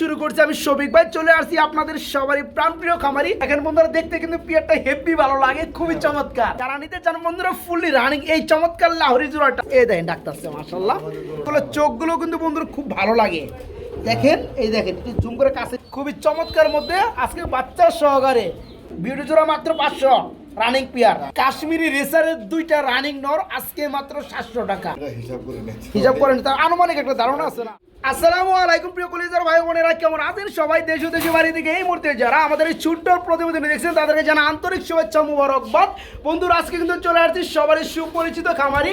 শুরু করছি আমি শফিক ভাই। চলে আসছি আপনাদের সবারই প্রাণপ্রিয় খামারি। এখন বন্ধুরা দেখতে কিন্তু পিয়ারটা হেভি ভালো লাগে খুবই চমৎকার। যারা নিতে চান বন্ধুরা ফুললি রানিং এই চমৎকার লাহরি জোড়াটা। এই দেখেন ডাক্তার সে মাসাল্লাহ বলে চোখগুলো কিন্তু বন্ধুরা খুব ভালো লাগে। দেখেন এই দেখেন একটু জুম করে কাছে। খুবই চমৎকার মধ্যে আজকে বাচ্চার সহকারে বিউটি জোড়া মাত্র পাঁচশো রানিং পিয়ার কাশ্মীরি রেসারের দুইটা রানিং নর আজকে মাত্র সাতশো টাকা। হিসাব করে হিসাব করেন তার আনুমানিক একটা ধারণা আছে না? আসসালামু আলাইকুম প্রিয় কলিজার ভাই বোনেরা কেমন আছেন সবাই? দেশ দেশে বাড়ি থেকে এই মুহূর্তে যারা আমাদের এই ছোট্ট প্রতিবেদন দেখছেন তাদেরকে জানা আন্তরিক শুভেচ্ছা মুবারকবাদ। বন্ধুরা আজকে কিন্তু চলে আসছি সবারই সুপরিচিত খামারি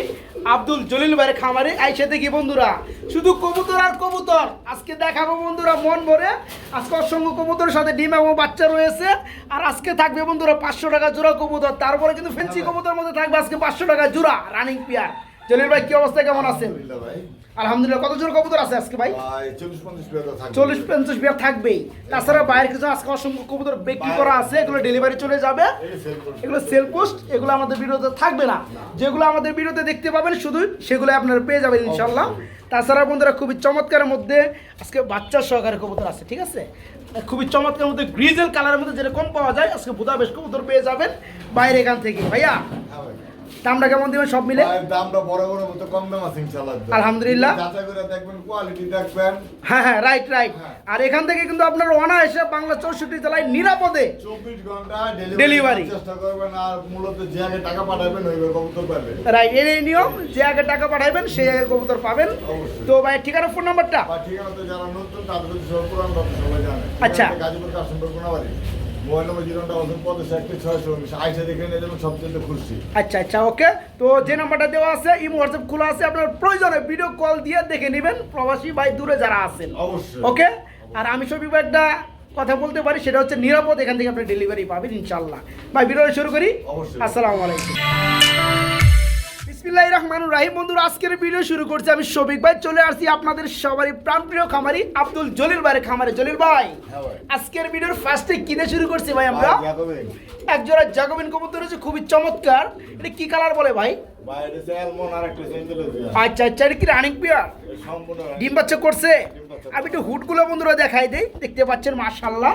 আব্দুল জলিল ভাইয়ের খামারি। এই সাথে কি বন্ধুরা শুধু কবুতর আর কবুতর। আজকে দেখাবো বন্ধুরা মন ভরে। আজকে অসংখ্য কবুতরের সাথে ডিম এবং বাচ্চা রয়েছে। আর আজকে থাকবে বন্ধুরা পাঁচশো টাকা জোড়া কবুতর। তারপরে কিন্তু ফেন্সি কবুতর মধ্যে থাকবে আজকে পাঁচশো টাকা জোড়া রানিং পিয়ার জলিল ভাই কি অবস্থা? কেমন আছেন? আলহামদুলিল্লাহ ভাই। আলহামদুলিল্লাহ কত জোর কবুতর আছে আজকে ভাই? চল্লিশ পঞ্চাশ বিয়ার থাকবেই। তাছাড়া বাইরের কিছু আজকে অসংখ্য কবুতর বিক্রি করা আছে এগুলো ডেলিভারি চলে যাবে। এগুলো সেল পোস্ট এগুলো আমাদের ভিডিওতে থাকবে না। যেগুলো আমাদের ভিডিওতে দেখতে পাবেন শুধু সেগুলো আপনারা পেয়ে যাবেন ইনশাল্লাহ তাছাড়া বন্ধুরা খুবই চমৎকারের মধ্যে আজকে বাচ্চা সহকারে কবুতর আছে ঠিক আছে? খুবই চমৎকার মধ্যে গ্রিজেল কালারের মধ্যে যেটা কম পাওয়া যায় আজকে বুধা বেশ কবুতর পেয়ে যাবেন বাইরে এখান থেকে। ভাইয়া? হ্যাঁ। দামটা কেমন দেবেন সব মিলে? দামটা বড় বড় মতো কম দাম আছে ইনশাআল্লাহ। আলহামদুলিল্লাহ। যাচাই করে দেখবেন কোয়ালিটি দেখবেন। হ্যাঁ হ্যাঁ রাইট রাইট হ্যাঁ। আর এখান থেকে কিন্তু আপনার অনায়াসে বাংলা চৌষট্টি জেলায় নিরাপদে চব্বিশ ঘণ্টা ডেলিভারি চেষ্টা করবেন আর মূলত যে আগে টাকা পাঠাবেন ওই কবুতর পাবেন। রাইট এই নিয়ম যে আগে টাকা পাঠাইবেন সেই আগে কবুতর পাবেন। তো ভাই ঠিকানা ফোন নাম্বারটা ঠিকানা তো যারা নতুন তাদের সব পুরান সবাই জানে। আচ্ছা। গাজীপুর কাশিমপুর কোনাবাড়ি। মোবাইল নম্বর জিরোটা ওজন পঞ্চাশ একটি ছয়শো উনিশ আইসা দেখে নিয়ে যাবেন সবচেয়ে খুশি আচ্ছা আচ্ছা ওকে। তো যে নাম্বারটা দেওয়া আছে ইমো হোয়াটসঅ্যাপ খোলা আছে আপনার প্রয়োজনে ভিডিও কল দিয়ে দেখে নেবেন প্রবাসী ভাই দূরে যারা আছেন। অবশ্যই। ওকে? আর আমি সবই একটা কথা বলতে পারি সেটা হচ্ছে নিরাপদ এখান থেকে আপনি ডেলিভারি পাবেন ইনশাল্লাহ ভাই ভিডিও শুরু করি। আসসালামু আলাইকুম। বিসমিল্লাহির রহমানুর রাহিম। বন্ধুরা আজকের ভিডিও শুরু করছি আমি শফিক ভাই। চলে আসছি আপনাদের সবারই প্রাণপ্রিয় খামারি আব্দুল জলিল ভাইয়ের খামারে। জলিল ভাই হ্যাঁ ভাই। আজকের ভিডিওর ফার্স্টে কিনে শুরু করছি ভাই আমরা। ভাই, দেখবেন। এক জোড়া জাগবিন কবুতর হচ্ছে খুবই চমৎকার। এটা কি কালার বলে ভাই? ভাই। আচ্ছা আচ্ছা এটা কি রানিং পিয়ার ডিম বাচ্চা করছে? আমি একটু হুটগুলো বন্ধুরা দেখাই দেই। দেখতে পাচ্ছেন মাশাল্লাহ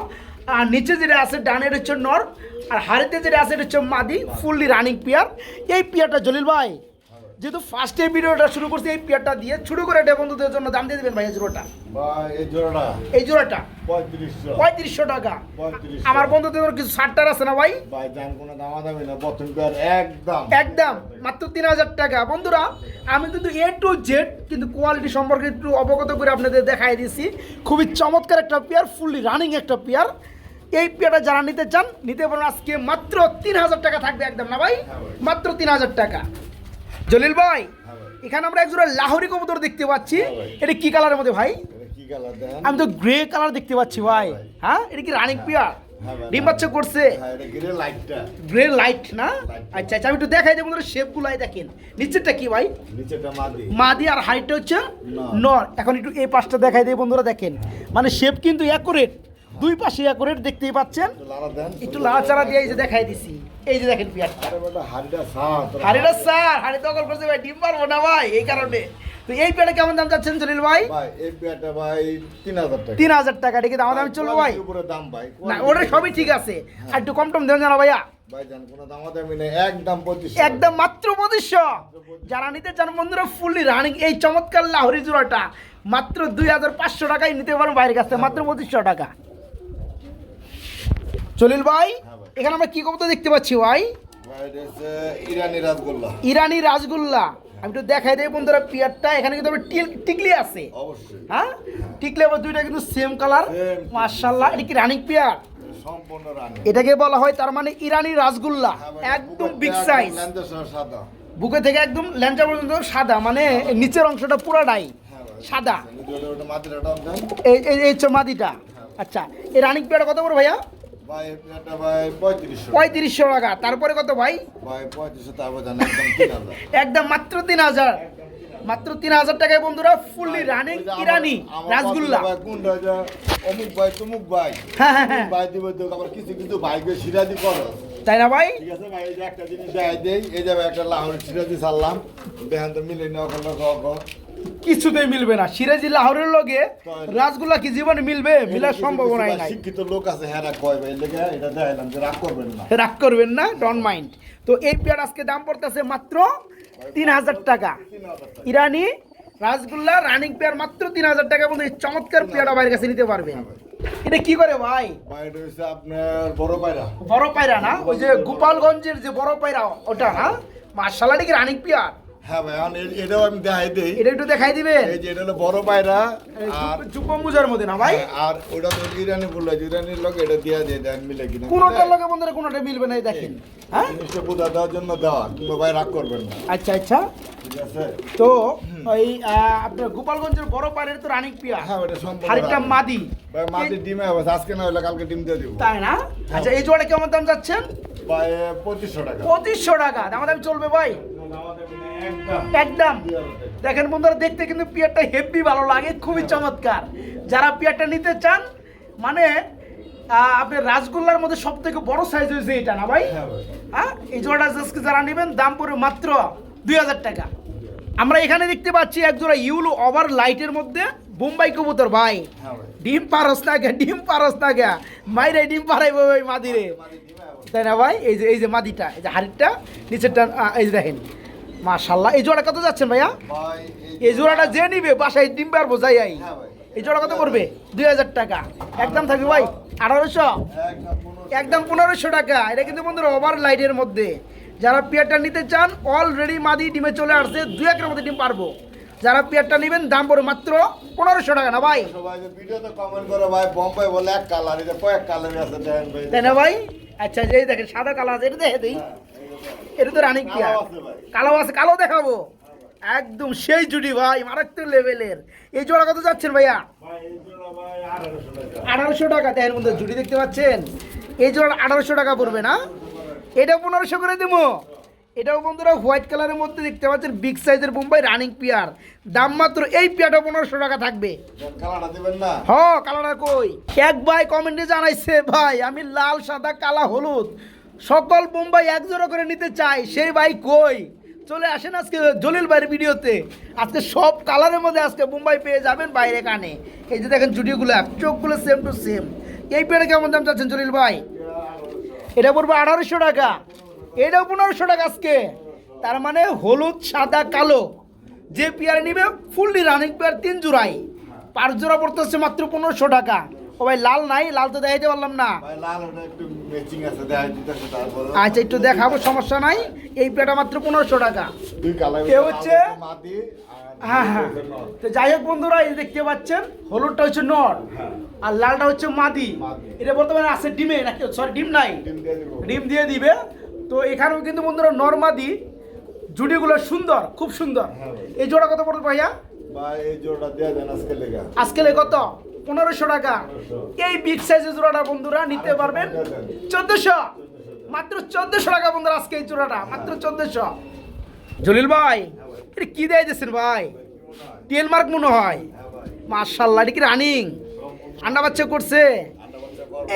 আর নিচে যেটা আছে ডানের হচ্ছে নর। আর হাড়িতে যেটা আছে এটা হচ্ছে মাদি ফুললি রানিং পিয়ার এই পিয়ারটা জলিল ভাই যেহেতু ফার্স্টে ভিডিওটা শুরু করছি এই পিয়ারটা দিয়ে শুরু করে এটা বন্ধুদের জন্য। দাম দিয়ে দেবেন ভাই এই জোড়াটা? ভাই, এই জোড়াটা? এই জোড়াটা? পঁয়ত্রিশশো। টাকা। আমার বন্ধুদের কিছু ষাটটার আছে না ভাই? ভাই, জান কোনো দামাদামি না, প্রথম পেয়ার একদম। একদম মাত্র তিন হাজার টাকা। বন্ধুরা আমি কিন্তু এ টু জেড কিন্তু কোয়ালিটি সম্পর্কে একটু অবগত করে আপনাদের দেখাই দিয়েছি। খুবই চমৎকার একটা পেয়ার ফুললি রানিং একটা পেয়ার। এই পেয়ারটা যারা নিতে চান নিতে পারেন আজকে মাত্র তিন হাজার টাকা থাকবে একদম না হ্যাঁ ভাই। মাত্র তিন হাজার টাকা। জলিল ভাই হ্যাঁ এখানে আমরা একজোড়া লাহোরি কবুতর দেখতে পাচ্ছি। হ্যাঁ এটা কি কালারের মধ্যে ভাই? আমি তো গ্রে কালার দেখতে পাচ্ছি ভাই। ভাই। হ্যাঁ এটা কি রানিং পেয়ার? হ্যাঁ ডিম বাচ্চা করছে? হ্যাঁ, গ্রে লাইট না? আচ্ছা আচ্ছা আমি একটু দেখাই দেবো বন্ধুরা শেপগুলাই দেখেন। নিচেরটা কি ভাই? মাদি। আর হাইটটা হচ্ছে নর। এখন একটু এই পাশটা দেখাই দেয় বন্ধুরা দেখেন। মানে শেপ কিন্তু অ্যাকুরেট দুই পাশে অ্যাকুরেট দেখতেই পাচ্ছেন। একটু লাড়াচাড়া দিয়ে এই যে দেখাই দিছি। এই যে দেখেন হাড়িটা স্যার হাড়ি দখল করছে ভাই ডিম পারব না ভাই এই কারণে। তো এই পেয়ারে কেমন দাম চাচ্ছেন জলিল ভাই? এই পেয়ারটা ভাই তিন হাজার টাকা। তিন হাজার টাকা এটা কি দাম দাম চলবো ভাই? উপরে দাম ভাই। না ওটা সবই ঠিক আছে। আর একটু কম টম দেন জানা ভাইয়া। একদম একদম মাত্র পঁচিশশো। যারা নিতে চান বন্ধুরা ফুললি রানিং এই চমৎকার লাহরি জোড়াটা মাত্র দুই হাজার পাঁচশো টাকায় নিতে পারেন বাইরের কাছে মাত্র পঁচিশশো টাকা। চলিল ভাই হ্যাঁ এখানে আমরা কি কবুতর দেখতে পাচ্ছি ভাই? ইরানি রাসগোল্লা। ইরানি রাসগোল্লা। আমি একটু দেখাই দেই বন্ধুরা পিয়ারটা এখানে কিন্তু আবার টিকলি আছে। হ্যাঁ? টিকলি আবার দুইটা কিন্তু সেম কালার. মার্শাল্লাহ এটা কি রানিং পিয়ার এটাকে বলা হয় তার মানে ইরানি রাসগোল্লা। হ্যাঁ একদম বিগ সাইজ। বুকে থেকে একদম ল্যাঞ্চা পর্যন্ত সাদা মানে নিচের অংশটা পুরাটাই হ্যাঁ সাদা। এই এই মাদিটা আচ্ছা এই রানিং পেয়ারটা কত বড় ভাইয়া? ভাই, ভাই পঁয়ত্রিশশো। টাকা। তারপরে কত ভাই? একদম মাত্র তিন হাজার। মাত্র তিন হাজার টাকায় বন্ধুরা ফুললি রানিং ইরানি রাসগুল্লা অমুক ভাই তমুক ভাই। হ্যাঁ, হ্যাঁ, হ্যাঁ। ভাই দিব আবার কিছু কিছু ভাইকে সিরাজি করো। তাই না ভাই? ঠিক আছে ভাই এই যে একটা জিনিস দেখাই দেই এই যে ভাই একটা লাহোরের সিরাজি সারলাম দেখেন তো মিলে নেওয়া করল কিছুতেই মিলবে না। সিরাজি লাহোরের লগে রাসগুল্লা কি জীবনে মিলবে? মিলার সম্ভাবনাই নাই। শিক্ষিত লোক আছে হ্যাঁ কয় ভাই লেগে এটা দেখাইলাম যে রাগ করবেন না। রাগ করবেন না ডন মাইন্ড তো এই পেয়ার আজকে দাম পড়তেছে মাত্র তিন হাজার টাকা। ইরানি রাসগুল্লা রানিং পেয়ার মাত্র তিন হাজার টাকা এই চমৎকার পেয়ারটা বাইরের কাছে নিতে পারবেন। এটা কি করে ভাই? আপনার বড় পায়রা। বড় পায়রা না? ওই যে গোপালগঞ্জের যে বড় পায়রা ওটা না? মার্শাল্লাহ কি রানিং পেয়ার হ্যাঁ ভাই এখন এটাও আমি দেখাই দিই। এটা একটু দেখাই দিবে? এই যে এটা হলো বড় পায়রা আর যুব মুজার মধ্যে না ভাই? হ্যাঁ, আর ওটা তো ইরানি বলল ইরানির এটা দিয়া দিয়ে দেন মিলে কিনা। কোনোটার লগে বন্ধুরা কোনোটা মিলবে না দেখেন। হ্যাঁ? জিনিসটা বোঝা দেওয়ার জন্য দেওয়া কিংবা ভাই রাগ করবেন না। আচ্ছা আচ্ছা। ঠিক আছে? তো ওই আপনার গোপালগঞ্জের বড় পায়রের তো রানিং পেয়ার হ্যাঁ ওটা সম্ভব আরেকটা মাদি। ভাই মাটির ডিমে হবে আজকে না হলে কালকে ডিম দিয়ে দিব। তাই না? আচ্ছা এই জোড়া কেমন দাম যাচ্ছেন? ভাই টাকা। পঁচিশশো টাকা। দাম দাম চলবে ভাই? একদম। দেখেন বন্ধুরা দেখতে কিন্তু পিয়ারটা হেভি ভালো লাগে খুবই চমৎকার। যারা পিয়ারটা নিতে চান মানে আপনি রাসগোল্লার মধ্যে সব থেকে বড় সাইজ হয়েছে এটা না ভাই? হ্যাঁ ভাই। হ্যাঁ এই জোড়াটা আজকে যারা নেবেন দাম পড়বে মাত্র দুই হাজার টাকা। আমরা এখানে দেখতে পাচ্ছি এক জোড়া ইউলো ওভার লাইটের মধ্যে বোম্বাই কবুতর ভাই। হ্যাঁ ডিম পারস না গে ডিম পারস না গে মাইরে ডিম পারাইবো ভাই মাদিরে। তাই না ভাই? এই যে এই যে মাদিটা এই যে হাড়িটা নিচেরটা এই যে দেখেন। মাশাল্লাহ এই জোড়া কত যাচ্ছেন ভাইয়া? ভাই এই জোড়াটা যে নিবে বাসায় ডিম পারব যাই আই। হ্যাঁ ভাই। এই জোড়া কত করবে দুই হাজার টাকা। একদম থাকবে ভাই? আঠারোশো? একদম পনেরোশো টাকা। এটা কিন্তু বন্ধুরা ওভার লাইটের মধ্যে। যারা পেয়ারটা নিতে চান অলরেডি মাদি ডিমে চলে আসছে দু একের মধ্যে ডিম পারব। যারা পেয়ারটা নেবেন দাম পড়বে মাত্র পনেরোশো টাকা না ভাই? তাই না ভাই? আচ্ছা যে দেখেন সাদা কালো আছে এটা দেখে দিই। এটা তো রানিং পেয়ার কালো আছে কালো দেখাবো। একদম সেই জুটি ভাই মারাত্মক লেভেলের এই জোড়া কত যাচ্ছেন ভাইয়া? আঠারোশো টাকা। আঠারোশো টাকা দেখেন বন্ধু জুটি দেখতে পাচ্ছেন? এই জোড়া আঠারোশো টাকা পড়বে না? এটা পনেরোশো করে দেবো। এটাও বন্ধুরা হোয়াইট কালারের মধ্যে দেখতে পাচ্ছেন বিগ সাইজের বোম্বাই রানিং পেয়ার দাম মাত্র এই পেয়ারটা পনেরোশো টাকা থাকবে। হ কালারটা কই? এক ভাই কমেন্টে জানাইছে ভাই আমি লাল সাদা কালা হলুদ সকল বোম্বাই এক জোড়া করে নিতে চাই। সেই ভাই কই? চলে আসেন আজকে জলিল ভাইয়ের ভিডিওতে। আজকে সব কালারের মধ্যে আজকে মুম্বাই পেয়ে যাবেন বাইরে কানে। এই যে দেখেন জুডিগুলো চোখগুলো সেম টু সেম এই পেয়ারে কেমন দাম চাচ্ছেন জলিল ভাই? এটা পড়বে আঠারোশো টাকা। এটাও পনেরোশো টাকা আজকে। তার মানে হলুদ সাদা কালো। যে পেয়ার নিবে ফুললি রানিং পেয়ার তিন জোড়াই। পাঁচ জোড়া পড়তেছে মাত্র পনেরোশো টাকা। ও ভাই লাল নাই লাল তো দেখাইতে পারলাম না। আচ্ছা একটু দেখাবো সমস্যা নাই। এই পেয়ারটা মাত্র পনেরোশো টাকা। এ হচ্ছে- হ্যাঁ হ্যাঁ। তো যাই হোক বন্ধুরা এই দেখতে পাচ্ছেন হলুদটা হচ্ছে নর হ্যাঁ। আর লালটা হচ্ছে মাদি। মাদি। এটা বর্তমানে আছে ডিমে নাকি? সরি ডিম নাই। ডিম দিয়ে দিব। তো এখানেও কিন্তু বন্ধুরা নর্মাদি জুডিগুলো সুন্দর খুব সুন্দর। হ্যাঁ এই জোড়া কত পড়বে ভাইয়া? ভাই এই জোড়া আজকে কত? পনেরোশো টাকা। এই বিগ সাইজের জোড়াটা বন্ধুরা নিতে পারবেন। চোদ্দশো। মাত্র চোদ্দশো টাকা বন্ধুরা আজকে এই জোড়াটা মাত্র চোদ্দশো। জলিল ভাই এটা কি দেয় দিয়েছেন ভাই? তেল মার্ক মনে হয়। মার্শাল্লাহ এটা কি রানিং? আন্ডা বাচ্চা করছে।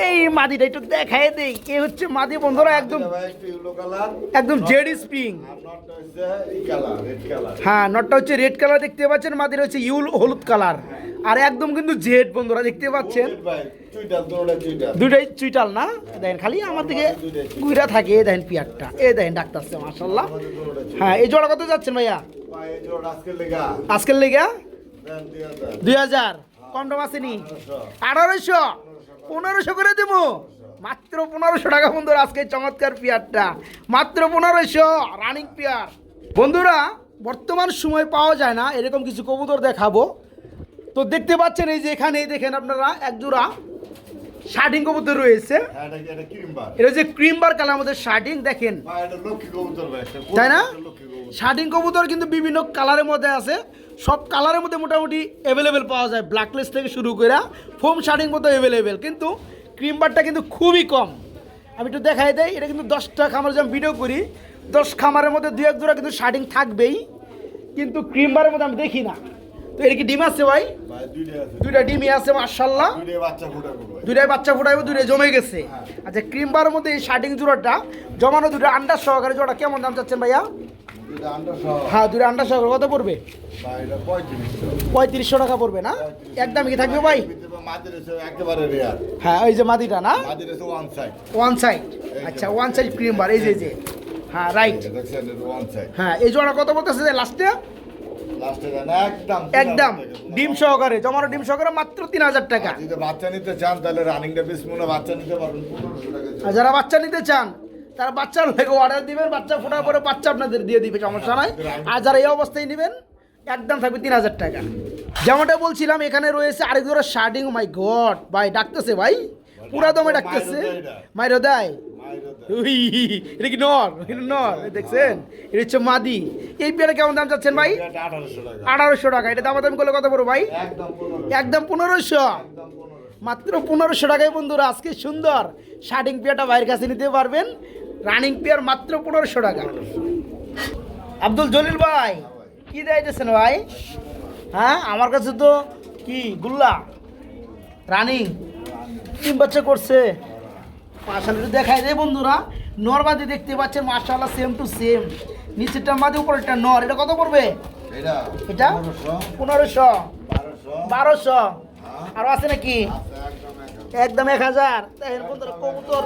এই মাদিটা একটু দেখাই দেই। এ হচ্ছে মাদি বন্ধুরা একদম কালার একদম জেড স্প্রিং। কালার হ্যাঁ নটটা হচ্ছে রেড কালার দেখতে পাচ্ছেন মাদির হচ্ছে ইউল হলুদ কালার আর একদম কিন্তু জেড বন্ধুরা দেখতে পাচ্ছেন। চুইটাল দুইটাই চুইটাল। না? দেখেন খালি আমার দিকে গুইরা থাকে এ দেখেন পিয়ারটা। এ দেখেন ডাক্তার চুইটাল হ্যাঁ এই জোড়া কত যাচ্ছেন ভাইয়া? আজকের লেগে। দুই হাজার। কম টম আসেনি আঠারোশো। পনেরোশো করে দেবো? মাত্র পনেরোশো টাকা বন্ধুরা আজকে চমৎকার পেয়ারটা। মাত্র পনেরোশো রানিং পেয়ার। বন্ধুরা বর্তমান সময় পাওয়া যায় না এরকম কিছু কবুতর দেখাবো। তো দেখতে পাচ্ছেন এই যে এখানে দেখেন আপনারা এক জোড়া শার্টিং কবুতর রয়েছে। হ্যাঁ এটা এটা ক্রিমবার যে ক্রিম বার কালার মধ্যে শার্টিং দেখেন। তাই না? শার্টিং কবুতর? কিন্তু বিভিন্ন কালারের মধ্যে আছে। সব কালারের মধ্যে মোটামুটি অ্যাভেলেবেল পাওয়া যায় ব্ল্যাকলেস থেকে শুরু করে ফোম শার্টিং মতো অ্যাভেলেবেল কিন্তু ক্রিম বারটা কিন্তু খুবই কম। আমি একটু দেখাই দেয় এটা কিন্তু দশটা খামার যখন ভিডিও করি দশ খামারের মধ্যে দু এক জোড়া কিন্তু শার্টিং থাকবেই। কিন্তু ক্রিম বারের মধ্যে আমি দেখি না। তো এটা কি ডিম আছে ভাই? দুইটা ডিমই আছে মার্শাল্লাহ দুইটাই বাচ্চা ফুটাইবো দুইটাই জমে গেছে। আচ্ছা ক্রিম বারের মধ্যে এই শার্টিং জোড়াটা জমানো দুটো আন্ডার সহকারে জোড়া কেমন দাম চাচ্ছেন ভাইয়া? হ্যাঁ দুটো আন্ডা সহ কত পড়বে? পঁয়ত্রিশশো। টাকা পড়বে না? একদম কি থাকবে ভাই? হ্যাঁ ওই যে মাদিটা না? ওয়ান সাইড আচ্ছা ওয়ান সাইড ক্রিম বার এই যে এই যে। হ্যাঁ রাইট হ্যাঁ এই জোড়া কত বলতেছে যে লাস্টে একদম ডিম সহকারে জমানো ডিম সহকারে মাত্র তিন হাজার টাকা। যদি বাচ্চা নিতে চান তাহলে রানিংটা বেশ মনে বাচ্চা নিতে পারবেন আর যারা বাচ্চা নিতে চান তারা বাচ্চার অর্ডার দিবেন বাচ্চা ফোটার পরে বাচ্চা আপনাদের দিয়ে দিবে সমস্যা নাই। আর যারা এই অবস্থায় নেবেন একদম থাকবে তিন হাজার টাকা। যেমনটা বলছিলাম এখানে রয়েছে আরেক ধরো শার্টিং মাই গড ভাই ডাকতেছে ভাই। পুরা দমে ডাকতেছে। মাইরো দেয়। উই, এটা কি নর? এটা নর এই দেখছেন? এটা হচ্ছে মাদি। এই পেয়ারা কেমন দাম চাচ্ছেন ভাই? আঠারোশো টাকা। এটা দাম দাম করলে কত পড়ো ভাই? একদম পনেরোশো। মাত্র পনেরোশো টাকায় বন্ধুরা আজকে সুন্দর শার্টিং পেয়ারটা বাইরের কাছে নিতে পারবেন। রানিং পেয়ার মাত্র পনেরোশো টাকা। আব্দুল জলিল ভাই কি দিয়েছেন ভাই? হ্যাঁ আমার কাছে তো কি গুল্লা? রানিং। তিন বাচ্চা করছে। একটু দেখাই দেয় বন্ধুরা। নরমাদি দেখতে পাচ্ছেন মাসাল্লাহ সেম টু সেম নিচেরটা মাদি উপরেরটা নর। এটা কত পড়বে? এটা পনেরোশো। বারোশো। হ্যাঁ। আরও আছে নাকি? একদম এক হাজার। কবুতর।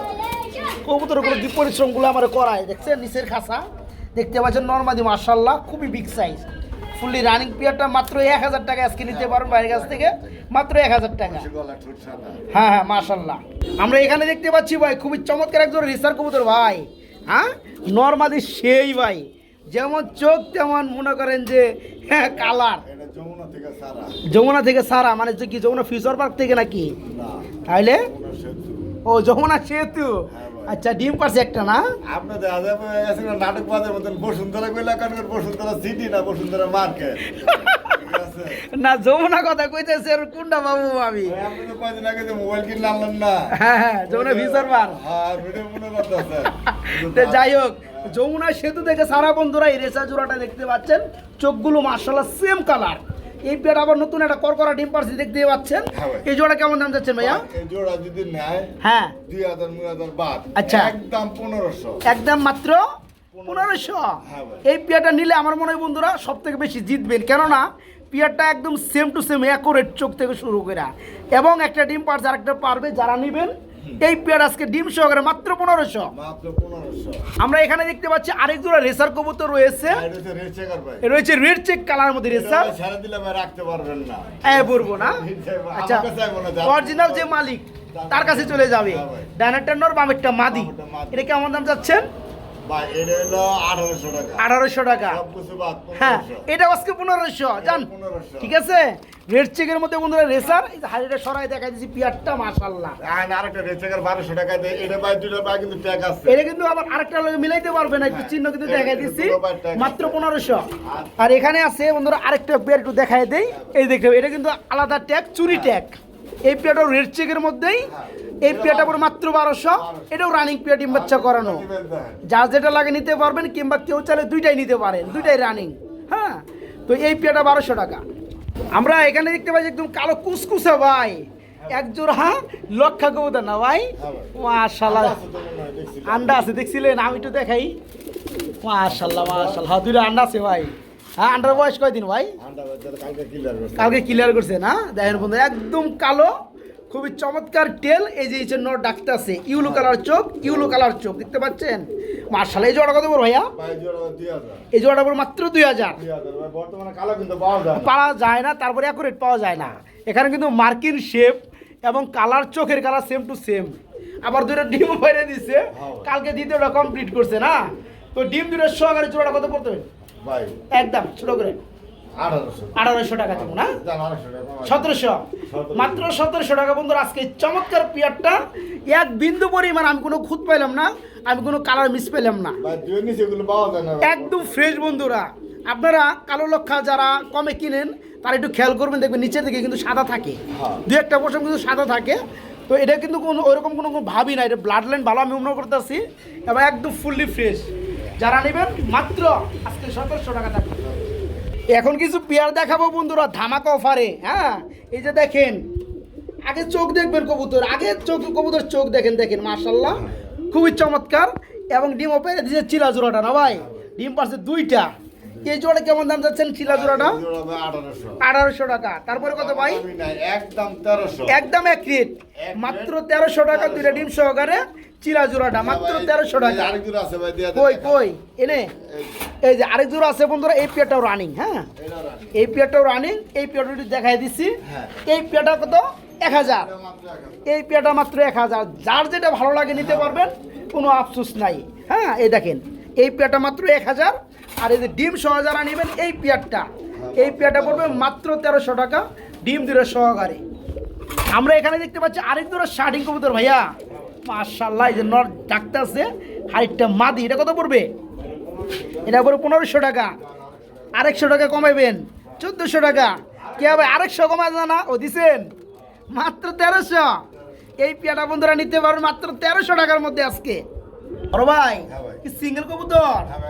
কবুতরগুলো কি পরিশ্রমগুলো আমার করায় দেখছেন? নিচের খাসা দেখতে পাচ্ছেন নর্মাদি মার্শাল্লাহ খুবই বিগ সাইজ ফুললি রানিং পিয়ারটা মাত্র এক হাজার টাকা আজকে নিতে পারেন বাইরের কাছ থেকে। মাত্র এক হাজার টাকা। হ্যাঁ হ্যাঁ মার্শাল্লাহ আমরা এখানে দেখতে পাচ্ছি ভাই খুবই চমৎকার একজন রিসার কবুতর ভাই। হ্যাঁ নর্মাদি সেই ভাই। যেমন চোখ তেমন মনে করেন যে হ্যাঁ কালার। যমুনা থেকে সারা। যমুনা থেকে সারা মানে কি যমুনা ফিউচার পার্ক থেকে নাকি? না তাইলে? ও যমুনা সেতু। ভাই। আচ্ছা ডিম পারছে একটা না? আপনার দেখা যাবে নাটক বাজার মতন বসুন্ধরা কইলা কারণ বসুন্ধরা সিটি না বসুন্ধরা মার্কেট। না যমুনা কথা কইতেছে আর কোনটা বাবু আমি। আপনি তো কয়দিন আগে যে মোবাইল কিনে আনলেন না? হ্যাঁ হ্যাঁ যমুনা ফিউচার পার্ক হ্যাঁ ভিডিও মনে করতেছে। তো যাই হোক যমুনা সেতু থেকে সারা বন্ধুরা এই রেসা জোড়াটা দেখতে পাচ্ছেন চোখগুলো মার্শাল্লাহ সেম কালার এই পেট আবার নতুন একটা করকরা ডিম পারছে দেখতে পাচ্ছেন। হ্যাঁ এই জোড়া কেমন দাম যাচ্ছেন ভাইয়া? এই জোড়া যদি নেয় হ্যাঁ। দুই হাজার দুই হাজার বাদ। আচ্ছা। একদম পনেরোশো। একদম মাত্র পনেরোশো। হ্যাঁ এই পেয়ারটা নিলে আমার মনে হয় বন্ধুরা সব থেকে বেশি জিতবেন। কেননা পেয়ারটা একদম সেম টু সেম অ্যাকোরেট চোখ থেকে শুরু করে এবং একটা ডিম পারছে আরেকটা পারবে যারা নেবেন এই পেয়ার আজকে ডিম সহকারে মাত্র পনেরোশো। আমরা এখানে দেখতে পাচ্ছি আরেক জোড়া রেসার কবুতর রয়েছে। রয়েছে রেড চেক কালার মধ্যে রেসার। ছেড়ে দিলে ভাই রাখতে পারবেন না। হ্যাঁ বলব না। আচ্ছা অরিজিনাল যে মালিক তার কাছে চলে যাবে। ডাইনার ভাই। ডানারটা নর বামেরটা মাদি। এটা কেমন দাম হলো আঠারোশো টাকা। হ্যাঁ এটা আজকে পনেরোশো জান। ঠিক আছে? রেড চেকের মধ্যে বন্ধুরা রেসার এই হাড়িটা সরাই দেখা দিচ্ছি পিয়ারটা মাশাল্লাহ আরেকটা রেড চেকার বারোশো টাকা দেয় এটা ভাই দুটো ভাই কিন্তু ট্যাগ আছে। এটা কিন্তু আবার আরেকটা লোক মিলাইতে পারবে না একটু হ্যাঁ। চিহ্ন কিন্তু দিচ্ছি মাত্র পনেরোশো। আর এখানে আছে বন্ধুরা আরেকটা পেয়ার একটু দেখাই দেই। এই দেখতে এটা কিন্তু আলাদা ট্যাগ চুরি ট্যাগ এই পেয়ারটাও রেড চেকের মধ্যেই। এই পেয়াটা পরে মাত্র বারোশো। এটাও রানিং পেয়ার ডিম বাচ্চা করানো। যার যেটা লাগে নিতে পারবেন কিংবা কেউ চাইলে দুইটাই নিতে পারেন দুইটাই রানিং হ্যাঁ? তো এই পেয়াটা বারোশো টাকা। আমরা এখানে দেখতে পাচ্ছি একদম কালো কুসকুসে ভাই। এক জোড়া লক্ষা কবুতর না ভাই? মাশাল্লাহ আন্ডা আছে দেখছিলেন? আমি একটু দেখাই। মাশাল্লাহ মাশাল্লাহ হ্যাঁ দুইটা আন্ডা আছে ভাই। হ্যাঁ আন্ডার বয়স কয়দিন ভাই? কালকে ক্লিয়ার করছে না? দেখেন বন্ধু একদম কালো খুবই চমৎকার টেল এই যে জন্য ডাকতে আছে ইউলো কালার চোখ ইউলো কালার চোখ দেখতে পাচ্ছেন? মার্শাল এই জোড়া কত বড় ভাইয়া। এই জোড়াটা পড়বে মাত্র দুই হাজার। পাওয়া যায় না। তারপরে অ্যাকুরেট পাওয়া যায় না। এখানে কিন্তু মার্কিন শেপ এবং কালার চোখের কালার সেম টু সেম আবার দুটো ডিম বাইরে দিচ্ছে কালকে দ্বিতীয়টা কমপ্লিট করছে না? তো ডিম দুটো সহকারে চূড়াটা কত পড়তে হবে? একদম ছোট করে। আঠারোশো। টাকা দেবো না। সতেরোশো। মাত্র সতেরোশো টাকা বন্ধুরা আজকে চমৎকার পিয়ারটা। এক বিন্দু পরিমাণ আমি কোনো খুঁত পেলাম না আমি কোনো কালার মিস পেলাম না। একদম ফ্রেশ বন্ধুরা। আপনারা কালো লক্ষা যারা কমে কিনেন তারা একটু খেয়াল করবেন দেখবেন নিচের দিকে কিন্তু সাদা থাকে। হ্যাঁ। দু একটা পোর্শন কিন্তু সাদা থাকে। তো এটা কিন্তু কোনো ওইরকম কোনো কোনো ভাবি না এটা ব্লাড লাইন ভালো আমি মনে করতেছি। এবং একদম ফুললি ফ্রেশ যারা নেবেন মাত্র আজকে সতেরোশো টাকা থাকবে। এখন কিছু পেয়ার দেখাবো বন্ধুরা ধামাকা অফারে হ্যাঁ? এই যে দেখেন আগে চোখ দেখবেন কবুতর আগে চোখ কবুতর চোখ দেখেন দেখেন মার্শাল্লাহ খুবই চমৎকার এবং ডিম ওপেরে দিয়েছে চিলা জোড়াটা না ভাই? ডিম পারছে দুইটা। এই জোড়া কেমন দাম যাচ্ছেন চিলা জোড়াটা? আঠারোশো। টাকা। তারপরে কত ভাই? একদম তেরোশো। একদম এক রেট মাত্র তেরোশো টাকা দুইটা ডিম সহকারে চিলা জোড়াটা মাত্র তেরোশো টাকা। আরেক জোড়া আছে ভাই কই কই এনে এই যে। আরেক জোড়া আছে বন্ধুরা এই পেয়ারটাও রানিং হ্যাঁ? এই পেয়ারটাও রানিং এই পেয়ারটা দেখাই দিচ্ছি। হ্যাঁ। এই পেয়ারটা কত? এক হাজার। এই পেয়ারটা মাত্র এক হাজার। যার যেটা ভালো লাগে নিতে পারবেন কোনো আফসোস নাই। হ্যাঁ এই দেখেন এই পেয়ারটা মাত্র এক হাজার। আর এই যে ডিম সহ যারা নেবেন এই পেয়ারটা। এই পেয়ারটা পড়বে মাত্র তেরোশো টাকা ডিম দিলে সহকারে। আমরা এখানে দেখতে পাচ্ছি আরেক দুটো শার্টিং কবুতর ভাইয়া। মার্শাল্লাহ এই যে নর আছে আরেকটা মাদি, এটা কত পড়বে? এটা পড়বে পনেরোশো টাকা। আরেকশো টাকা কমাইবেন, চোদ্দোশো টাকা। কে হবে আরেকশো কমা জানা ও দিছেন? মাত্র তেরোশো। এই পেয়াটা বন্ধুরা নিতে পারবেন মাত্র তেরোশো টাকার মধ্যে আজকে। বড় ভাই। কি সিঙ্গেল কবুতর? হ্যাঁ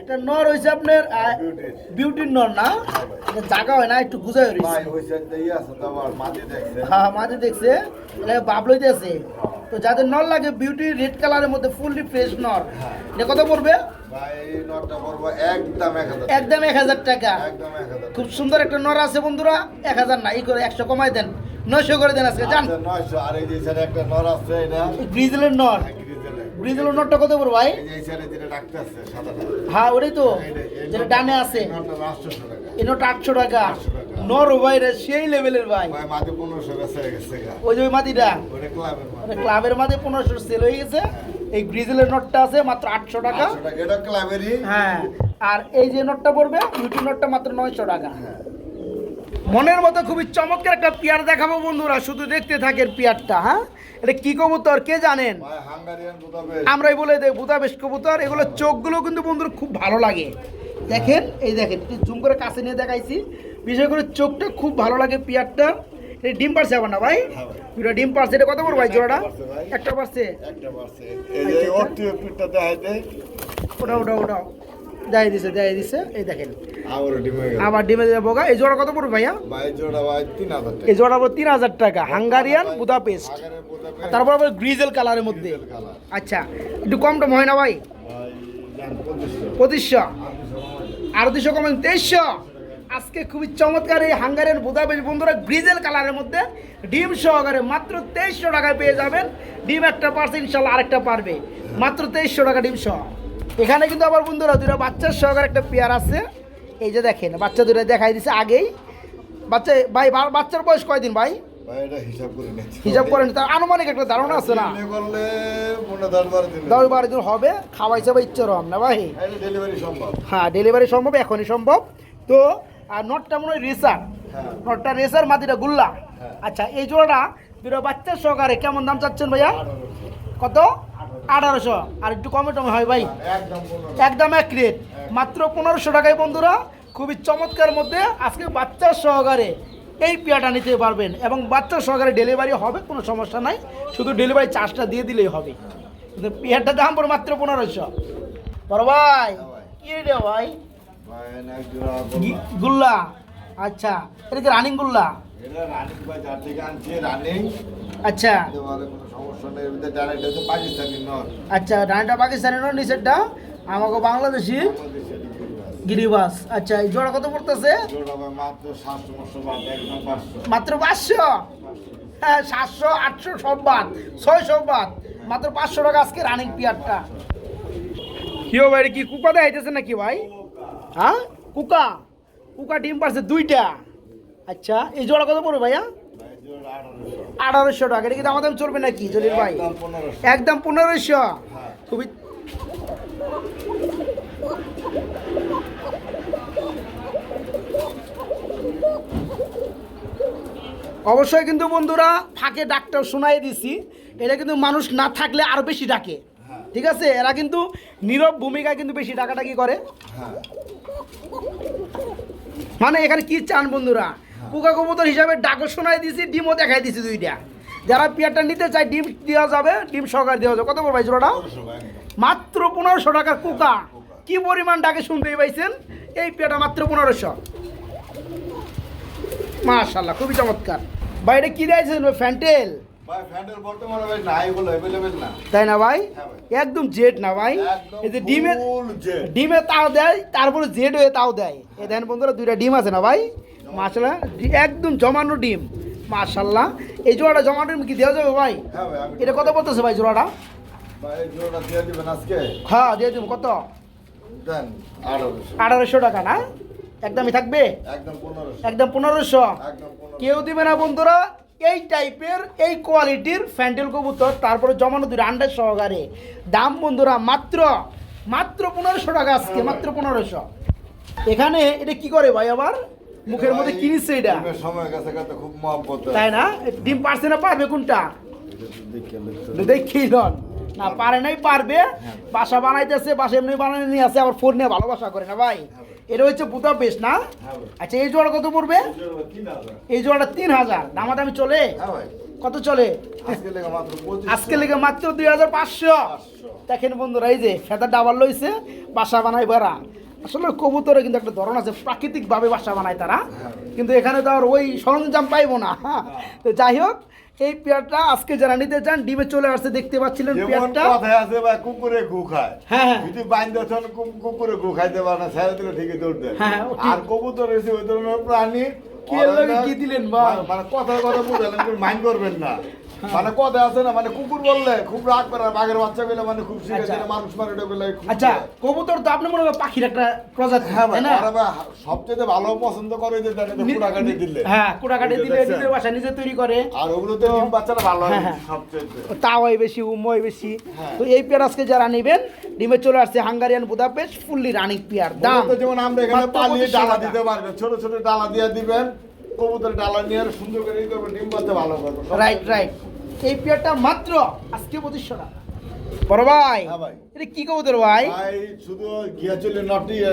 একটা নর। হয়েছে আপনার বিউটির নর না? এটা জায়গা হয় না একটু গুজাই হইছে। হ্যাঁ মাঝে দেখছে। বাবলইতে আছে। তো যাদের নর লাগে বিউটি রেড কালারের মধ্যে ফুললি ফ্রেশ নর। এটা কত পড়বে? ভাই, নরটা পড়ব একদম এক হাজার। টাকা। খুব সুন্দর একটা নর আছে বন্ধুরা। এক হাজার না এই করে একশো কমাই দেন। নয়শো করে দেন আজকে জান। আচ্ছা, নয়শো। আর এই যে একটা নর আছে, এটা? ব্রিজেলের নর। গ্রিজেলে। ব্রিজেলের নরটা কত পড়বে ভাই এই এই। হ্যাঁ ওটাই তো যেটা ডানে আছে এই। এই নরটা আটশো টাকা নর ভাই রে সেই লেভেলের ভাই। ওই যে ওই মাটিটা ক্লাবের মাঝে পনেরোশো সেল হয়ে গেছে এই ব্রিজেলের নটটা আছে মাত্র আটশো টাকা 800 টাকা। এটা ক্লাবেরই। হ্যাঁ আর এই যে নটটা পড়বে ইউটিউব নটটা মাত্র নয়শো টাকা হ্যাঁ। মনের মতো খুবই চমৎকার একটা পেয়ার দেখাবো বন্ধুরা শুধু দেখতে থাকেন পেয়ারটা হ্যাঁ এটা কি কবুতর? কে জানেন। আমরাই বলে দেয় বুদাবেশ কবুতর। এগুলো চোখগুলো কিন্তু বন্ধুর খুব ভালো লাগে। দেখেন এই দেখেন একটু জুম করে কাছে নিয়ে দেখাইছি। বিশেষ করে চোখটা খুব ভালো লাগে পেয়ারটা। ডিম পারছে আবার না ভাই? হ্যাঁ ভাই। দুটো ডিম পারছে। এটা কত বড় ভাই জোড়াটা? একটা পারছে? দেখাই ওটা ওটা ওটা দেয় দিছে দেয় দিছে। এই দেখেন আবার ডিমে যাব গা এই জোড়া কত পড়বে ভাইয়া। এই জোড়া পড়বে তিন হাজার টাকা। Hungarian Budapest. হাঙ্গারিয়ান তারপর আবার গ্রিজেল কালারের মধ্যে। আচ্ছা একটু কম টম হয় না ভাই? পঁচিশশো। আরও দুশো কমেন তেইশশো। আজকে খুবই চমৎকার এই হাঙ্গারের বুদাপেস্ট। বন্ধুরা গ্রিজেল কালারের মধ্যে ডিম সহকারে মাত্র তেইশশো টাকায় পেয়ে যাবেন। ডিম একটা পারছে ইনশাল্লাহ আরেকটা পারবে। মাত্র তেইশশো টাকা ডিম সহ। এখানে কিন্তু আবার বন্ধুরা দুটো বাচ্চার সহকারে একটা পেয়ার আছে। এই যে দেখেন বাচ্চা দুটো দেখাই দিছে আগেই। বাচ্চা ভাই বাচ্চার বয়স কয়দিন ভাই? হিসাব করে করেন তার আনুমানিক একটা ধারণা আছে না? দশ বারো দিন হবে। খাওয়াইছে বা ইচ্ছে রম না ভাই? ডেলিভারি সম্ভব। হ্যাঁ ডেলিভারি সম্ভব এখনই সম্ভব। তো আর নটটা মনে হয় রেসার। হ্যাঁ। নটটা রেসার মাটিটা গুল্লা। হ্যাঁ। আচ্ছা এই জোড়াটা দুটো বাচ্চার সহকারে কেমন দাম চাচ্ছেন ভাইয়া? কত? আঠারোশো। আর একটু কমে টমে হয় ভাই। একদম এক রেট মাত্র পনেরোশো টাকায় বন্ধুরা খুবই চমৎকার মধ্যে আজকে বাচ্চার সহকারে এই পেয়াটা নিতে পারবেন এবং বাচ্চার সহকারে ডেলিভারি হবে কোনো সমস্যা নাই। শুধু ডেলিভারি চার্জটা দিয়ে দিলেই হবে। কিন্তু পেয়ারটার দাম পড়ে মাত্র পনেরোশো। বড় ভাই কি রে ভাই। গুল্লা। আচ্ছা এটা কি রানিং গুল্লা। আচ্ছা। আচ্ছা রানিটা পাকিস্তানি নয় নিচেরটা আমাকে বাংলাদেশি গিরিবাস। আচ্ছা এই জোড়া কত পড়তেছে? মাত্র 700 500 বাদ, একদম 500 মাত্র পাঁচশো? হ্যাঁ সাতশো আটশো সব বাদ ছয়শো বাদ। মাত্র পাঁচশো টাকা আজকে রানিং পিয়ারটা কি ভাই কি কুকা দেখাইতেছে নাকি ভাই? হ্যাঁ? কুকা? কুকা ডিম পারছে দুইটা। আচ্ছা এই জোড়া কত পড়বে ভাইয়া? ভাই, জোড়া 1800 আঠারোশো টাকা এটা কি দাম দাম চলবে নাকি জলিল ভাই? একদম 1500 পনেরোশো? হ্যাঁ। খুবই অবশ্যই কিন্তু বন্ধুরা ফাঁকে ডাক্তার শোনাই দিছি। এটা কিন্তু মানুষ না থাকলে আরও বেশি ডাকে। ঠিক আছে? এরা কিন্তু নীরব ভূমিকায় কিন্তু বেশি ডাকাডাকি করে। হ্যাঁ। মানে এখানে কি চান বন্ধুরা? পোকা কবুতর হিসাবে ডাকও শোনাই দিছি ডিমও দেখাই দিছি দুইটা। যারা পেয়ারটা নিতে চায় ডিম দেওয়া যাবে ডিম সহকারে দেওয়া যাবে। কত 1500 ভাই, একদম। মাত্র পনেরোশো টাকার কুকা। কি পরিমাণ ডাকে শুনতে পাইছেন? এই পেয়ারটা মাত্র পনেরোশো। মাশাল্লাহ খুবই চমৎকার। বাইরে কি দিয়েছেন ফ্যান্টেল? ভাই ভাই অ্যাভেলেবেল না। তাই না ভাই? হ্যাঁ একদম জেড না ভাই। এই যে ডিমে ডিমে তাও দেয় তারপরে জেড হয়ে তাও দেয়। এই দেখেন বন্ধুরা দুইটা ডিম আছে না ভাই? মাসাল্লাহ একদম জমানো ডিম। মাশাল্লাহ। এই জোড়াটা জমানো ডিম কি দেওয়া যাবে ভাই? হ্যাঁ এটা কত বলতেছে ভাই জোড়াটা? দিয়ে দিবেন হ্যাঁ দিয়ে দেবো কত? আঠারোশো। টাকা না? একদমই থাকবে? একদম পনেরোশো। কেউ দিবে না বন্ধুরা এই টাইপের এই কোয়ালিটির ফ্যান্টেল কবুতর তারপরে জমানো দুই আন্ডার সহকারে। দাম বন্ধুরা মাত্র মাত্র পনেরোশো টাকা আজকে মাত্র পনেরোশো। এখানে এটা কি করে ভাই আবার? মুখের মধ্যে কি নিচ্ছে এটা? সময় কাছে কাছে খুব মহব্বত তাই না? ডিম পারছে না পারবে কোনটা? দেখি নন। না পারে নাই পারবে। বাসা বানাইতেছে বাসা এমনি বানাই নিয়ে আসে আবার ফোন নিয়ে ভালোবাসা করে না ভাই? এটা হচ্ছে বুতা বেশ না? হ্যাঁ আচ্ছা এই জোড়া কত পড়বে? এই জোড়াটা তিন হাজার। দামাদামি চলে? হ্যাঁ কত চলে? আজকে লেগে মাত্র আজকে লেগে মাত্র দুই হাজার পাঁচশো। দেখেন বন্ধুরা এই যে ফেদার ডাবার লইছে বাসা বানাই বেড়া আসলে কবুতরে কিন্তু একটা ধরন আছে প্রাকৃতিকভাবে বাসা বানায় তারা কিন্তু এখানে তো আর ওই সরঞ্জাম পাইবো না হ্যাঁ। তো যাই হোক এই পেয়ারটা আজকে যারা নিতে চান ডিমে চলে আসছে দেখতে পাচ্ছিলেন পেয়ারটা কথায় আছে ভাই কুকুরে গু খায় হ্যাঁ হ্যাঁ যদি বাইন্দা থন কুকুরে গু খাইতে পারে না ছেড়ে দিলে ঠিকই দৌড় দেয় হ্যাঁ, ঠিক। আর কবুতর এসে ওই ধরনের প্রাণী কি দিলেন? মানে- মানে কথা কথা বুঝালেন মাইন্ড করবেন না মানে কথা আছে না মানে কুকুর বললে খুব রাগ করে বাঘের বাচ্চা পেলে মানে খুব শিখেছে আচ্ছা। মানুষ এটা আচ্ছা কবুতর তো আপনি মনে করেন পাখির একটা প্রজাতি হ্যাঁ ভাই সবচেয়ে ভালো পছন্দ করে যে দিলে। হ্যাঁ দিলে নিজের বাসা নিজে তৈরি করে। আর ওগুলোতে ডিম বাচ্চারা ভালো হয় হ্যাঁ, হ্যাঁ। সবচেয়ে। তাওয়াই বেশি উময় বেশি। হ্যাঁ। তো এই পেয়ার আজকে যারা নেবেন ডিমে চলে আসছে Hungarian Budapest fully running pair দাম। দাম যেমন আমরা এখানে পালিয়ে ডালা দিতে পারবেন ছোট ছোট ডালা দিয়ে দিবেন। কবুতর ডালা নিয়ে আর সুন্দর করে ই করবেন ডিম বাচ্চা ভালো করবে রাইট রাইট এই পেয়ারটা মাত্র আজকে পঁচিশশো টাকা। বড় ভাই হ্যাঁ এটা কি কবুতর ভাই? ভাই শুধু গিয়া চলে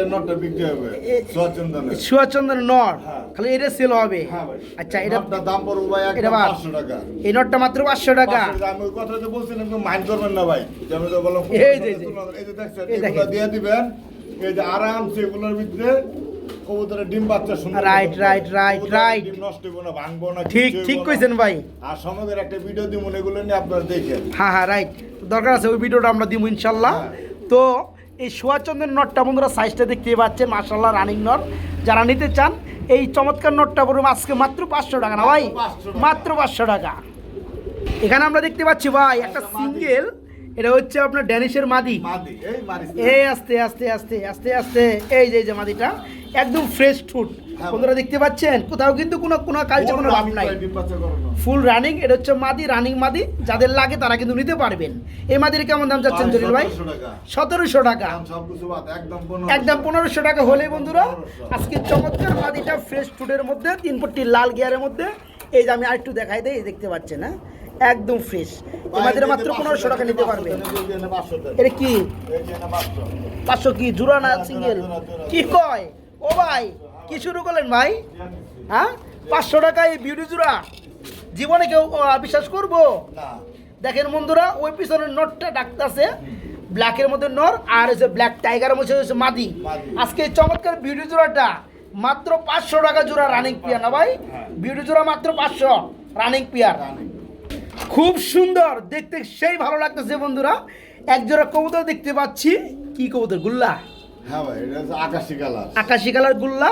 নটটা বিক্রি হবে এ- সচন্দনের সুয়াচন্দ্র হ্যাঁ। খালি এটা সেল হবে? হ্যাঁ আচ্ছা এটা দাম পড়বে ভাই এটা টাকা। এই নটটা মাত্র পাঁচশো টাকা? আমি বলছিলাম মাইন্ড করবেন না ভাই। তো বললাম এই যে, যে। এই যে দেখছেন এগুলো দিয়ে দিবেন এই যে আরামসে এগুলোর ভিতরে কবুতরের ডিম বাচ্চা সুন্দর করবে। right, কবুতরের right. ডিম নষ্ট হইব না ভাঙবো না ঠিক ঠিক কইছেন ভাই। আর সমাজের একটা ভিডিও দিব এগুলো নিয়ে আপনারা দেখেন। হ্যাঁ হ্যাঁ রাইট দরকার আছে ওই ভিডিওটা আমরা দিব ইনশাল্লাহ। হ্যাঁ। তো এই সুয়াচন্দ্রের নটটা বন্ধুরা সাইজটা দেখতে পাচ্ছেন মার্শাল্লাহ রানিং নট যারা নিতে চান এই চমৎকার নটটা পড়বে আজকে মাত্র পাঁচশো টাকা না ভাই? মাত্র 500 টাকা। মাত্র পাঁচশো টাকা। এখানে আমরা দেখতে পাচ্ছি ভাই একটা সিঙ্গেল এটা হচ্ছে আপনার ড্যানিশের মাদি। এই এই আস্তে আস্তে আস্তে আস্তে আস্তে। এই যে এই যে মাদিটা। একদম ফ্রেশ ফুড হ্যাঁ। বন্ধুরা দেখতে পাচ্ছেন? কোথাও কিন্তু কোনো কোনো কালচে কোনো লাভ নাই। ফুল রানিং এটা হচ্ছে মাদি রানিং মাদি। যাদের লাগে তারা কিন্তু নিতে পারবেন। এই মাদির কেমন দাম চাচ্ছেন জলিল ভাই? সতেরোশো টাকা। একদম পনেরোশো। টাকা হলে বন্ধুরা আজকে চমৎকার মাদিটা ফ্রেশ ফুডের মধ্যে তিন পট্টি লাল গিয়ারের মধ্যে। এই যে আমি আরেকটু দেখাই দেই এই দেখতে পাচ্ছেন হ্যাঁ? একদম ফ্রেশ এই মাদিটা মাত্র পনেরোশো টাকা নিতে পারবেন। এটা কি? পাঁচশো। কি? জোড়া না সিঙ্গেল কি কয়? ও ভাই কি শুরু করলেন ভাই? হ্যাঁ? পাঁচশো টাকা এই বিউটি জোড়া। জীবনে কেউ বিশ্বাস করব? দেখেন বন্ধুরা ওই পিছনের নটটা ডাকতেছে ব্ল্যাকের মধ্যে নর আর হচ্ছে ব্ল্যাক টাইগারের মধ্যে হচ্ছে মাদি। মাদি। আজকে চমৎকার বিউটি জোড়াটা মাত্র পাঁচশো টাকা জোড়া রানিং পিয়ার না ভাই? বিউটি জোড়া মাত্র পাঁচশো রানিং পিয়ার খুব সুন্দর দেখতে সেই ভালো লাগতেছে বন্ধুরা। এক জোড়া কবুতর দেখতে পাচ্ছি। কি কবুতর গুল্লা? হ্যাঁ ভাই এটা হচ্ছে আকাশি কালার। আকাশি কালার গুল্লা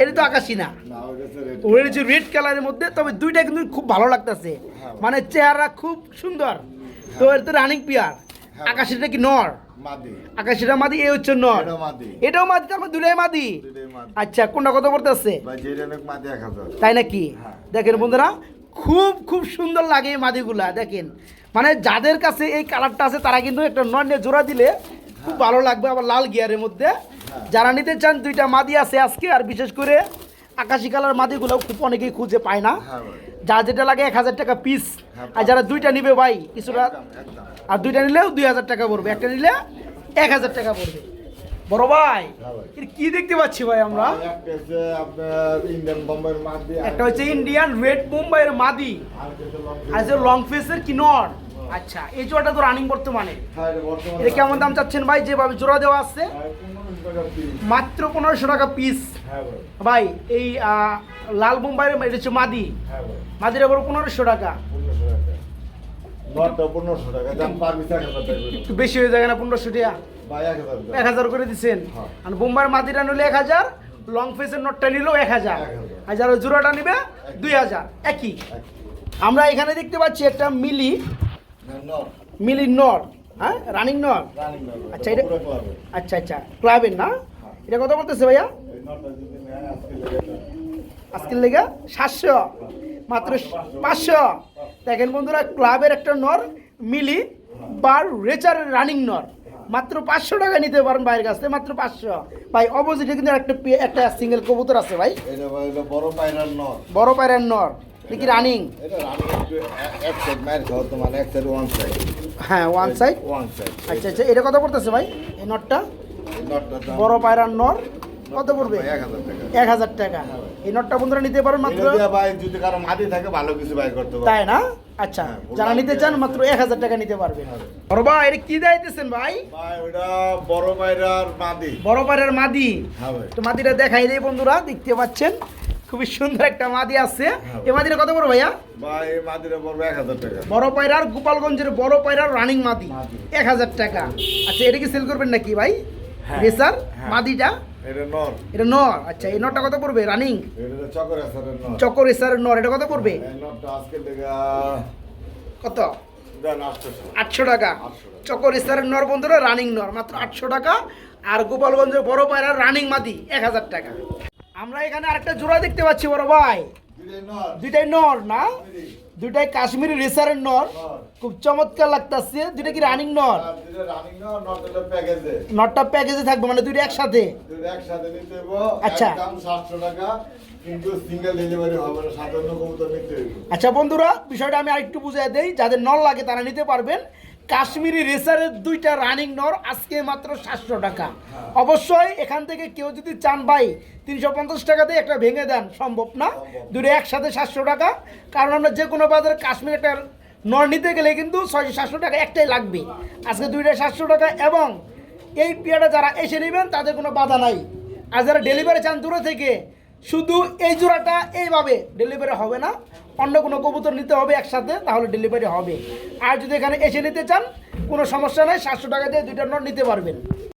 এটা তো আকাশি না। না ওটা হচ্ছে red ওই হচ্ছে রেড কালারের মধ্যে তবে দুইটা কিন্তু খুব ভালো লাগতেছে। হ্যাঁ। মানে চেহারা খুব সুন্দর। তো এটা তো রানিং পিয়ার হ্যাঁ। আকাশিটা কি নর? আকাশিটা মাদি এই হচ্ছে নর। এটাও মাদি। এটাও মাদি তার মানে দুটাই মাদি? আচ্ছা কোনটা কত পড়তেছে? তাই নাকি? হ্যাঁ। দেখেন বন্ধুরা খুব খুব সুন্দর লাগে এই মাদিগুলা দেখেন। মানে যাদের কাছে এই কালারটা আছে তারা কিন্তু একটা নন্যে জোড়া দিলে খুব ভালো লাগবে আবার লাল গিয়ারের মধ্যে। যারা নিতে চান দুইটা মাদি আছে আজকে আর বিশেষ করে আকাশি কালার মাদিগুলো খুব অনেকেই খুঁজে পায় না। হ্যাঁ যা যেটা লাগে এক হাজার টাকা পিস হ্যাঁ, আর যারা দুইটা নিবে ভাই কিছুটা আর দুইটা নিলেও দুই হাজার টাকা পড়বে একটা নিলে এক হাজার টাকা পড়বে। বড় ভাই হ্যাঁ কি দেখতে পাচ্ছি ভাই আমরা? একটা হচ্ছে ইন্ডিয়ান রেড মুম্বাইয়ের মাদি আর লং ফেসের কিনর আচ্ছা এই জোড়াটা তো রানিং বর্তমানে। হ্যাঁ, এটা কেমন দাম চাচ্ছেন ভাই? যেভাবে জোড়া দেওয়া আছে ভাই, 1500 টাকা piece। মাত্র পনেরোশো টাকা পিস হ্যাঁ ভাই। এই লাল মুম্বাইয়ের এটা হচ্ছে মাদি। হ্যাঁ মাদির আবার পনেরোশো টাকা। 1500 টাকা। নটটা পনেরোশো টাকা। দাম পারবি এক হাজার টাকা। করে। একটু বেশি হয়ে যায় না পনেরোশো টাকা? এক হাজার করে দিচ্ছেন। আর বোম্বার মাদিটা নিলে এক হাজার লং ফেসের নোটটা নিলেও এক হাজার। আর যারা জোড়াটা নিবে দুই হাজার। একই। আমরা এখানে দেখতে পাচ্ছি একটা মিলি। মিলি নর হ্যাঁ? রানিং নর? নট। আচ্ছা, এটা। আচ্ছা আচ্ছা ক্লাবের না? এটা কত বলতেছে ভাইয়া? আজকের লেগে সাতশো। মাত্র পাঁচশো। দেখেন বন্ধুরা ক্লাবের একটা নর মিলি বা রেচার রানিং নর। মাত্র পাঁচশো টাকা নিতে পারেন ভাইয়ের কাছ মাত্র পাঁচশো। ভাই অপোজিটে কিন্তু একটা একটা সিঙ্গেল কবুতর আছে ভাই। বড় পায়রার নট বড় পায়রের নর। দেখি রানিং হ্যাঁ ওয়ান সাইড ওয়ান সাইড আচ্ছা আচ্ছা এটা কত পড়তেছে ভাই? এই নটটা বড় পায়রার নর কত পড়বে? এক হাজার টাকা। এই নটটা বন্ধুরা নিতে পারেন মাত্র দিয়ে যদি কারও মাটি থাকে ভালো কিছু বাই করতে পারে। তাই না? আচ্ছা হ্যাঁ, যারা নিতে চান মাত্র এক হাজার টাকা নিতে পারবেন। বড় ভাই এটা কি দাইতেছেন ভাই? ভাই ওটা বড় পায়রার মাদি। বড় পাড়ের মাদি। হ্যাঁ তো মাদিটা দেখাই দেই বন্ধুরা দেখতে পাচ্ছেন। খুবই সুন্দর একটা মাদি আছে। হ্যাঁ। এই মাদিটা কত বড় ভাইয়া? ভাই মাদিটা পড়বে এক হাজার টাকা। বড় পায়রার গোপালগঞ্জের বড় পায়রার রানিং মাদি। মাদি। এক হাজার টাকা। আচ্ছা এটা কি সেল করবেন নাকি ভাই? হ্যাঁ। রেসার হ্যাঁ। মাদিটা? এটা নর। এটা নর। আচ্ছা এই নরটা কত পড়বে? রানিং এটা চকর আসারের নর। চকর রেসারের নর। এটা কত পড়বে? নরটা আজকে থেকে কত? আটশো টাকা। 800 টাকা। চকর রেসারের নর বন্ধুরা রানিং নর। মাত্র আটশো টাকা। আর গোপালগঞ্জের বড় পায়রার রানিং মাদি এক হাজার টাকা। আমরা এখানে আরেকটা জোড়া দেখতে পাচ্ছি বড় ভাই। দুইটাই নর। না? দুইটাই। কাশ্মীরি রেসারের নর। খুব চমৎকার লাগতাছে। দুইটা কি রানিং নর? নটটা প্যাকেজে থাকবে মানে দুইটা একসাথে? আচ্ছা। আচ্ছা বন্ধুরা বিষয়টা আমি আরেকটু বুঝিয়ে দেই। যাদের নল লাগে তারা নিতে পারবেন। কাশ্মীরি রেসারের দুইটা রানিং নর আজকে মাত্র সাতশো টাকা। অবশ্যই এখান থেকে কেউ যদি চান ভাই তিনশো পঞ্চাশ টাকাতে একটা ভেঙে দেন সম্ভব না। দুটো একসাথে সাতশো টাকা। কারণ আমরা যে কোনো বাজারে কাশ্মীর একটা নর নিতে গেলে কিন্তু ছয়শো সাতশো টাকা একটাই লাগবে। আজকে দুইটা সাতশো টাকা এবং এই পেয়াটা যারা এসে নেবেন তাদের কোনো বাধা নাই। আর যারা ডেলিভারি চান দূরে থেকে শুধু এই জোড়াটা এইভাবে ডেলিভারি হবে না। অন্য কোনো কবুতর নিতে হবে একসাথে, তাহলে ডেলিভারি হবে। আর যদি এখানে এসে নিতে চান, কোনো সমস্যা নেই, সাতশো টাকা দিয়ে দুইটা নট নিতে পারবেন।